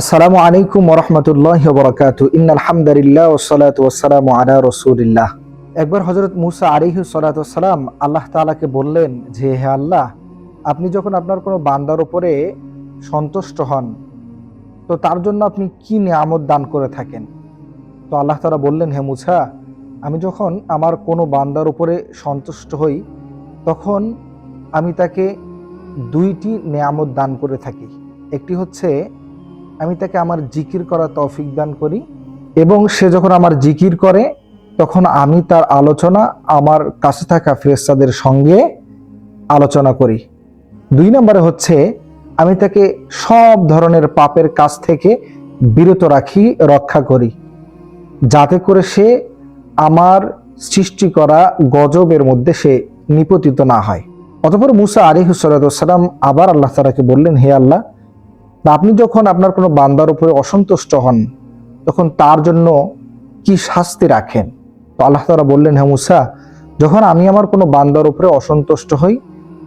আসসালামু আলাইকুম ওরহমতুল্লাহ বরকাত ইন আলহামদুলিল্লাহ ওসালাত ওসালাম আলা রসুলিল্লাহ। একবার হজরত মুসা আলিহ সালাতাম আল্লাহ তাআলাকে বললেন যে হে আল্লাহ, আপনি যখন আপনার কোনো বান্দার উপরে সন্তুষ্ট হন, তো তার জন্য আপনি কি নিয়ামত দান করে থাকেন? তো আল্লাহ তালা বললেন, হে মুসা, আমি যখন আমার কোনো বান্দার উপরে সন্তুষ্ট হই, তখন আমি তাকে দুইটি নিয়ামত দান করে থাকি। একটি হচ্ছে আমি তাকে আমার জিকির করা তৌফিক দান করি এবং সে যখন আমার জিকির করে, তখন আমি তার আলোচনা আমার কাছে থাকা ফেরেস্তাদের সঙ্গে আলোচনা করি। দুই নম্বরে হচ্ছে, আমি তাকে সব ধরনের পাপের কাছ থেকে বিরত রাখি, রক্ষা করি, যাতে করে সে আমার সৃষ্টি করা গজবের মধ্যে সে নিপতিত না হয়। অতপর মুসা আলিহুসালাম আবার আল্লাহ তালাকে বললেন, হে আল্লাহ বা আপনি যখন আপনার কোনো বান্দার উপরে অসন্তুষ্ট হন, তখন তার জন্য কি শাস্তি রাখেন? তো আল্লাহ তালা বললেন হ্যাঁ মুসা, যখন আমি আমার কোনো বান্দার উপরে অসন্তুষ্ট হই,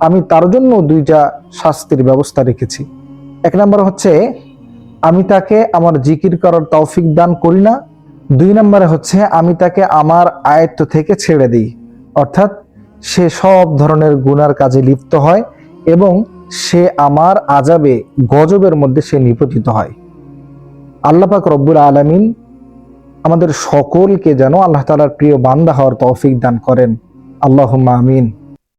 আমি তার জন্য দুইটা শাস্তির ব্যবস্থা রেখেছি। এক নম্বর হচ্ছে, আমি তাকে আমার জিকির করার তৌফিক দান করি না। দুই নম্বরে হচ্ছে, আমি তাকে আমার আয়ত্ত থেকে ছেড়ে দিই। অর্থাৎ সে সব ধরনের গুনার কাজে লিপ্ত হয় এবং সে আমার আজাবে গজবের মধ্যে সে নিপতিত হয়। আল্লাপাক রব্বুল আলমিন আমাদের সকলকে যেন আল্লাহ তালার প্রিয় বান্দা হওয়ার তৌফিক দান করেন। আল্লাহ আমিন।